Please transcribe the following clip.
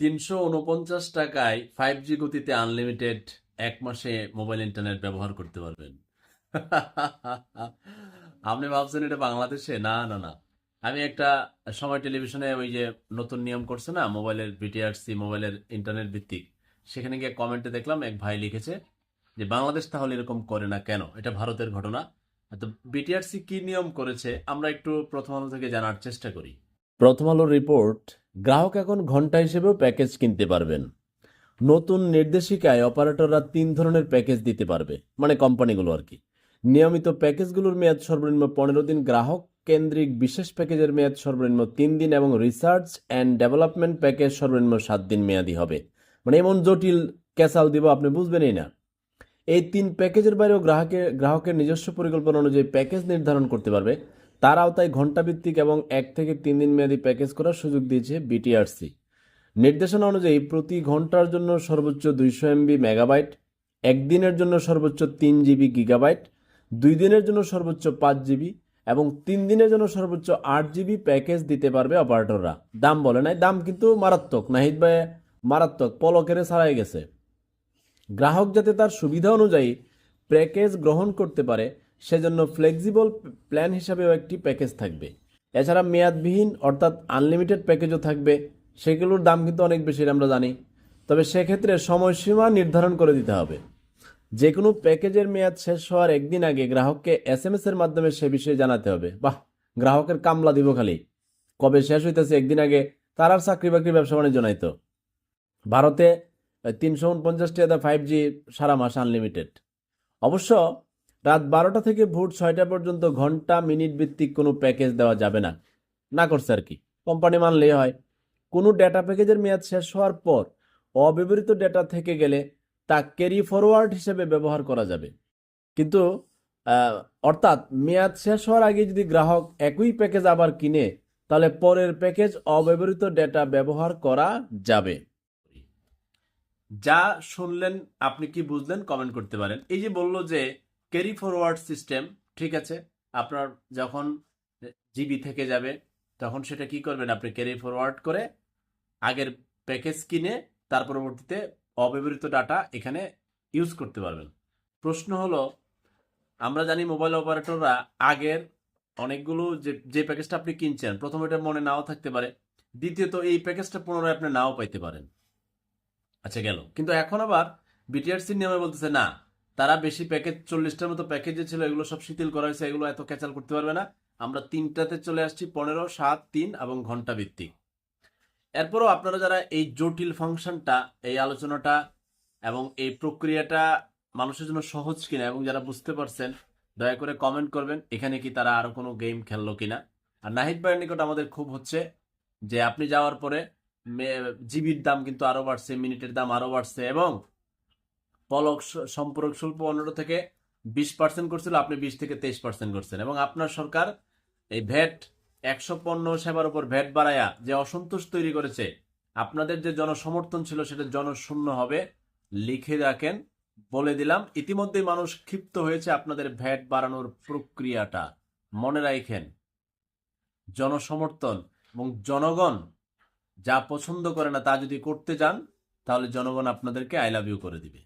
তিনশো উনপঞ্চাশ টাকায় ফাইভ জি গতিতে আনলিমিটেড এক মাসে মোবাইল ইন্টারনেট ব্যবহার করতে পারবেন। আপনি ভাবছেন এটা বাংলাদেশে? না না না। আমি একটা সময় টেলিভিশনে ওই যে নতুন নিয়ম করছে না, মোবাইলের বিটিআরসি মোবাইলের ইন্টারনেট ভিত্তিক। সেখানে গিয়ে কমেন্টে দেখলাম এক ভাই লিখেছে যে, বাংলাদেশ তাহলে এরকম করে না কেন? এটা ভারতের ঘটনা। তো বিটিআরসি কি নিয়ম করেছে? আমরা একটু প্রথম আলো থেকে জানার চেষ্টা করি। প্রথম আলোর রিপোর্ট গ্রাহক এখন ঘণ্টা হিসেবেও প্যাকেজ কিনতে পারবেন। নতুন নির্দেশিকায় অপারেটররা তিন ধরনের প্যাকেজ দিতে পারবে মানে কোম্পানিগুলো আর কি। নিয়মিত প্যাকেজগুলোর মেয়াদ সর্বনিম্ন পনেরো দিন, গ্রাহক কেন্দ্রিক বিশেষ প্যাকেজের মেয়াদ সর্বনিম্ন তিন দিন এবং রিসার্চ অ্যান্ড ডেভেলপমেন্ট প্যাকেজ সর্বনিম্ন সাত দিন মেয়াদি হবে। মানে এমন জটিল ক্যাসাল দিব আপনি বুঝবেনই না। এই তিন প্যাকেজের বাইরেও গ্রাহকের গ্রাহকের নিজস্ব পরিকল্পনা অনুযায়ী প্যাকেজ নির্ধারণ করতে পারবে। তার আওতায় ঘণ্টাভিত্তিক এবং এক থেকে তিন দিন মেয়াদী প্যাকেজ করার সুযোগ দিয়েছে বিটিআরসি। নির্দেশনা অনুযায়ী প্রতি ঘণ্টার জন্য সর্বোচ্চ দুইশো এমবি মেগাবাইট, একদিনের জন্য সর্বোচ্চ তিন জিবি গিগাবাইট, দুই দিনের জন্য সর্বোচ্চ পাঁচ জিবি এবং তিন দিনের জন্য সর্বোচ্চ আট জিবি প্যাকেজ দিতে পারবে অপারেটররা। দাম বলে নাই, দাম কিন্তু মারাত্মক। নাহিদ ভাই, মারাত্মক, পলকেরে ছাড়াই গেছে। গ্রাহক যাতে তার সুবিধা অনুযায়ী প্যাকেজ গ্রহণ করতে পারে সেজন্য ফ্লেক্সিবল প্ল্যান হিসাবেও একটি প্যাকেজ থাকবে। এছাড়া মেয়াদবিহীন অর্থাৎ আনলিমিটেড প্যাকেজও থাকবে। সেগুলোর দাম কিন্তু অনেক বেশি আমরা জানি। তবে সেক্ষেত্রে সময়সীমা নির্ধারণ করে দিতে হবে। যে কোনো প্যাকেজের মেয়াদ শেষ হওয়ার একদিন আগে গ্রাহককে এস এম এর মাধ্যমে সে বিষয়ে জানাতে হবে। বাহ, গ্রাহকের কামলা দিব খালি। কবে শেষ হইতেছে একদিন আগে, তার আর চাকরি বাকরি ব্যবসা বাণিজ্য নাই ভারতে, তিনশো উনপঞ্চাশ টাকা ফাইভ জি সারা মাস আনলিমিটেড অবশ্য রাত বারোটা থেকে ভোর ছয়টা পর্যন্ত ঘণ্টা মিনিট ভিত্তিক কোনো প্যাকেজ দেওয়া যাবে না। না করছে আর কি। কোম্পানি মানলেই হয়। কোনো ডেটা প্যাকেজের মেয়াদ শেষ হওয়ার পর অব্যবহৃত ডেটা থেকে গেলে তা ক্যারি ফরওয়ার্ড হিসেবে ব্যবহার করা যাবে। কিন্তু অর্থাৎ মেয়াদ শেষ হওয়ার আগে যদি গ্রাহক একই প্যাকেজ আবার কিনে, তাহলে পরের প্যাকেজ অব্যবহৃত ডেটা ব্যবহার করা যাবে। যা শুনলেন, আপনি কি বুঝলেন? কমেন্ট করতে পারেন। এই যে বলল যে ক্যারি ফরওয়ার্ড সিস্টেম, ঠিক আছে? আপনার যখন জিবি থেকে যাবে, তখন সেটা কি করবেন? আপনি ক্যারি ফরওয়ার্ড করে আগের প্যাকেজ কিনে তার পরবর্তীতে অব্যবহৃত ডাটা এখানে ইউজ করতে পারবেন। প্রশ্ন হলো, আমরা জানি মোবাইল অপারেটররা আগের অনেকগুলো যে যে প্যাকেজটা আপনি কিনছেন, প্রথম এটা মনে নাও থাকতে পারে, দ্বিতীয়ত এই প্যাকেজটা পুনরায় আপনি নাও পাইতে পারেন। আচ্ছা গেল। কিন্তু এখন আবার বিটিআরসি নিয়মে বলতেছে, না তারা বেশি প্যাকেজ, চল্লিশটার মতো প্যাকেজ ছিল, এগুলো সব শিথিল করা হয়েছে, এগুলো এত ক্যাচাল করতে পারবে না। আমরা তিনটাতে চলে আসছি, পনেরো, সাত, তিন এবং ঘণ্টা ভিত্তিক। এরপরও আপনারা যারা এই জটিল ফাংশনটা, এই আলোচনাটা এবং এই প্রক্রিয়াটা মানুষের জন্য সহজ কিনা এবং যারা বুঝতে পারছেন, দয়া করে কমেন্ট করবেন, এখানে কি তারা আরও কোনো গেম খেললো কিনা। আর নাহিদ ভাইয়ের নিকট আমাদের খুব হচ্ছে যে আপনি যাওয়ার পরে জিবির দাম কিন্তু আরও বাড়ছে, মিনিটের দাম আরও বাড়ছে এবং পলক সম্পর্ক শুল্ক পনেরো থেকে বিশ পার্সেন্ট করছিল, আপনি বিশ থেকে তেইশ পার্সেন্ট করছেন। এবং আপনার সরকার এই ভ্যাট একশো পণ্য সেবার উপর ভ্যাট বাড়ায়া যে অসন্তোষ তৈরি করেছে, আপনাদের যে জনসমর্থন ছিল সেটা জনশূন্য হবে, লিখে রাখেন, বলে দিলাম। ইতিমধ্যেই মানুষ ক্ষিপ্ত হয়েছে আপনাদের ভ্যাট বাড়ানোর প্রক্রিয়াটা। মনে রাখেন, জনসমর্থন এবং জনগণ যা পছন্দ করে না তা যদি করতে যান তাহলে জনগণ আপনাদেরকে আই লাভ ইউ করে দিবে।